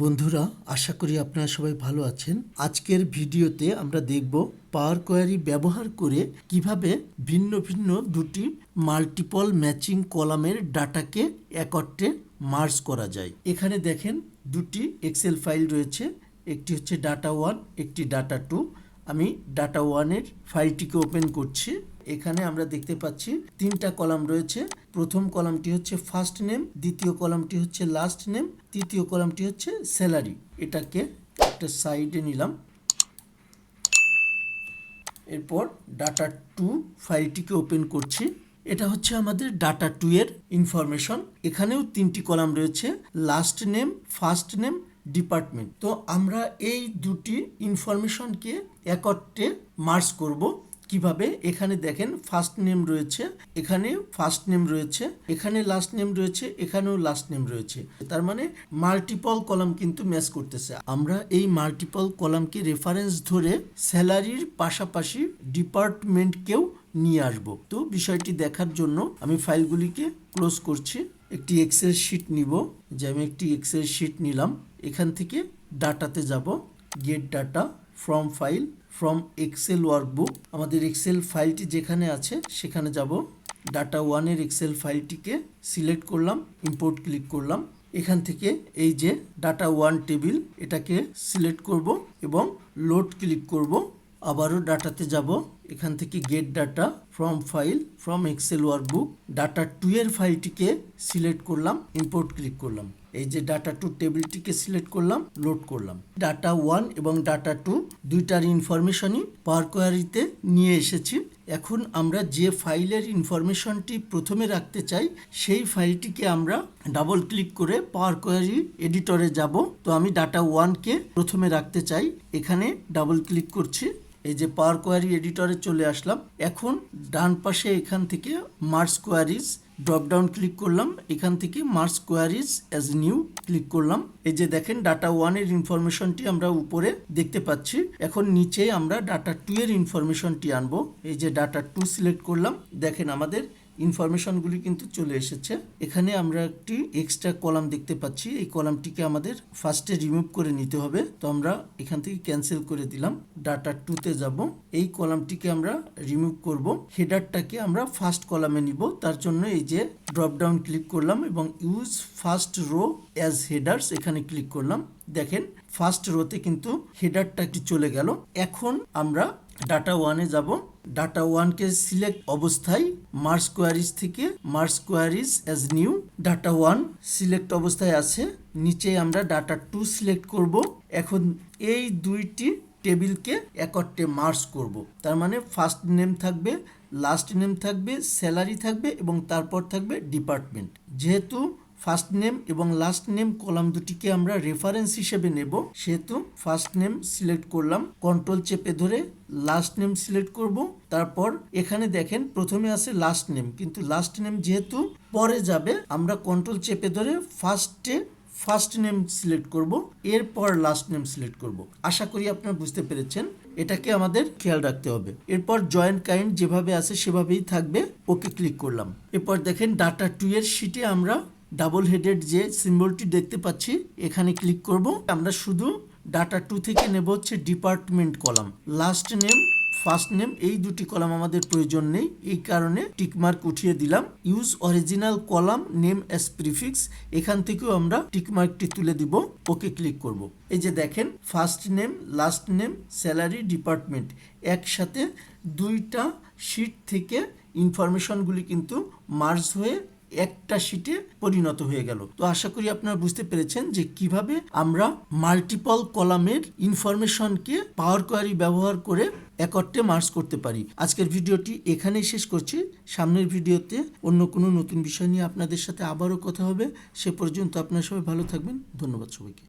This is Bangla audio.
বন্ধুরা, আশা করি আপনারা সবাই ভালো আছেন। আজকের ভিডিওতে আমরা দেখব পাওয়ার কোয়ারি ব্যবহার করে কীভাবে ভিন্ন ভিন্ন দুটি মাল্টিপল ম্যাচিং কলামের ডাটাকে একত্রে মার্জ করা যায়। এখানে দেখেন দুটি এক্সেল ফাইল রয়েছে, একটি হচ্ছে ডাটা ওয়ান, একটি ডাটা টু। আমি ডাটা ওয়ানের ফাইলটিকে ওপেন করছি। এখানে আমরা দেখতে পাচ্ছি তিনটা কলাম রয়েছে প্রথম কলামটি হচ্ছে ফার্স্ট নেম দ্বিতীয় কলামটি হচ্ছে লাস্ট নেম তৃতীয় কলামটি হচ্ছে স্যালারি এটাকে একটা সাইডে নিলাম। এরপর ডাটা টু ফাইলটিকে ওপেন করছি। এটা হচ্ছে আমাদের ডাটা টু এর ইনফরমেশন এখানেও তিনটি কলাম রয়েছে last name first name department তো আমরা এই দুটি ইনফরমেশনকে একত্রে মার্চ করব। কীভাবে? এখানে দেখেন ফার্স্ট নেম রয়েছে, এখানে ফার্স্ট নেম রয়েছে, এখানে লাস্ট নেম রয়েছে, এখানেও লাস্ট নেম রয়েছে। তার মানে মাল্টিপল কলাম কিন্তু ম্যাচ করতেছে। আমরা এই মাল্টিপল কলামকে রেফারেন্স ধরে স্যালারির পাশাপাশি ডিপার্টমেন্টকেও নিয়ে আসব। তো বিষয়টি দেখার জন্য আমি ফাইলগুলিকে ক্লোজ করছি। একটি এক্সেল শিট নিব, যে আমি একটি এক্সেল শিট নিলাম। এখান থেকে ডাটাতে যাব get data from file from Excel workbook আমাদের এক্সেল ফাইলটি যেখানে আছে, সেখানে যাব। ডাটা ওয়ানের এক্সেল ফাইলটিকে সিলেক্ট করলাম ইম্পোর্ট ক্লিক করলাম। এখান থেকে এই যে ডাটা ওয়ান টেবিল এটাকে সিলেক্ট করব এবং লোড ক্লিক করব। আবারও ডাটাতে যাব। এখান থেকে get data from file from Excel workbook data two এর ফাইলটিকে সিলেক্ট করলাম ইম্পোর্ট ক্লিক করলাম। এই যে ডাটা টু টেবিলটিকে সিলেক্ট করলাম লোড করলাম। ডাটা ওয়ান এবং ডাটা টু দুইটার ইনফরমেশনই পাওয়ার কোয়ারিতে নিয়ে এসেছি। এখন আমরা যে ফাইলের ইনফরমেশনটি প্রথমে রাখতে চাই, সেই ফাইলটিকে আমরা ডাবল ক্লিক করে পাওয়ার কোয়ারি এডিটরে যাব। তো আমি ডাটা ওয়ানকে প্রথমে রাখতে চাই। এখানে ডাবল ক্লিক করছি। এই যে পাওয়ার কোয়ারি এডিটরে চলে আসলাম। এখন ডান পাশে এখান থেকে merge queries drop down click করলাম। এখান থেকে merge queries as new click করলাম। এই যে দেখেন ডাটা ওয়ানের ইনফরমেশনটি আমরা উপরে দেখতে পাচ্ছি। এখন নিচে আমরা ডাটা টু এর ইনফরমেশনটি আনব। এই যে ডাটা টু সিলেক্ট করলাম। দেখেন আমাদের ইনফরমেশনগুলি কিন্তু চলে এসেছে। এখানে আমরা একটি এক্সট্রা কলাম দেখতে পাচ্ছি। এই কলামটিকে আমাদের ফার্স্টে রিমুভ করে নিতে হবে। তো আমরা এখান থেকে ক্যান্সেল করে দিলাম। ডাটা টুতে যাব। এই কলামটিকে আমরা রিমুভ করব। হেডারটাকে আমরা ফার্স্ট কলামে নিব। তার জন্য এই যে ড্রপ ডাউন ক্লিক করলাম এবং use first row as headers এখানে ক্লিক করলাম। দেখেন ফার্স্ট রোতে কিন্তু হেডারটা কি চলে গেল। এখন আমরা ডাটা ওয়ানে যাব। ডাটা ওয়ানকে সিলেক্ট অবস্থায় মার্স কোয়ারিজ থেকে merge queries as new data one select অবস্থায় আছে। নিচে আমরা ডাটা টু সিলেক্ট করব। এখন এই দুইটি টেবিলকে একটে মার্স করব। তার মানে ফার্স্ট নেম থাকবে, লাস্ট নেম থাকবে, স্যালারি থাকবে এবং তারপর থাকবে ডিপার্টমেন্ট। যেহেতু ফার্স্ট নেম এবং লাস্ট নেম কলাম দুটিকে আমরা রেফারেন্স হিসেবে নেব। সেহেতু ফার্স্ট নেম সিলেক্ট করলাম কন্ট্রোল চেপে ধরে লাস্ট নেম সিলেক্ট করব। তারপর এখানে দেখেন প্রথমে আছে লাস্ট নেম, কিন্তু লাস্ট নেম যেহেতু পরে যাবে, আমরা কন্ট্রোল চেপে ধরে ফার্স্টে ফার্স্ট নেম সিলেক্ট করব, এরপর লাস্ট নেম সিলেক্ট করব। আশা করি আপনারা বুঝতে পেরেছেন, এটাকে আমাদের খেয়াল রাখতে হবে। এরপর জয়েন্ট কাইন্ড যেভাবে আছে সেভাবেই থাকবে, ওকে ক্লিক করলাম। এরপর দেখেন ডাটা টু এর শিটে আমরা ডাবল হেডেড যে সিম্বলটি দেখতে পাচ্ছি, এখানে ক্লিক করব। আমরা শুধু ডাটা টু থেকে নেব হচ্ছে department column. Last name, first name, এই দুটি কলাম আমাদের প্রয়োজন নেই। এই কারণে টিকমার্ক উঠিয়ে দিলাম। Use original column name as prefix, এখান থেকেও আমরা টিকমার্কটি তুলে দিব। ওকে ক্লিক করব। এই যে দেখেন, first name, last name, salary, department. একসাথে দুইটা শিট থেকে ইনফরমেশনগুলি কিন্তু মার্জ হয়ে একটা শিটে পরিণত হয়ে গেল। তো আশা করি আপনারা বুঝতে পেরেছেন যে কীভাবে আমরা মাল্টিপল কলামের ইনফরমেশনকে পাওয়ার কোয়ারি ব্যবহার করে একত্রে মার্চ করতে পারি। আজকের ভিডিওটি এখানেই শেষ করছি। সামনের ভিডিওতে অন্য কোনো নতুন বিষয় নিয়ে আপনাদের সাথে আবারও কথা হবে। সে পর্যন্ত আপনারা সবাই ভালো থাকবেন। ধন্যবাদ সবাইকে।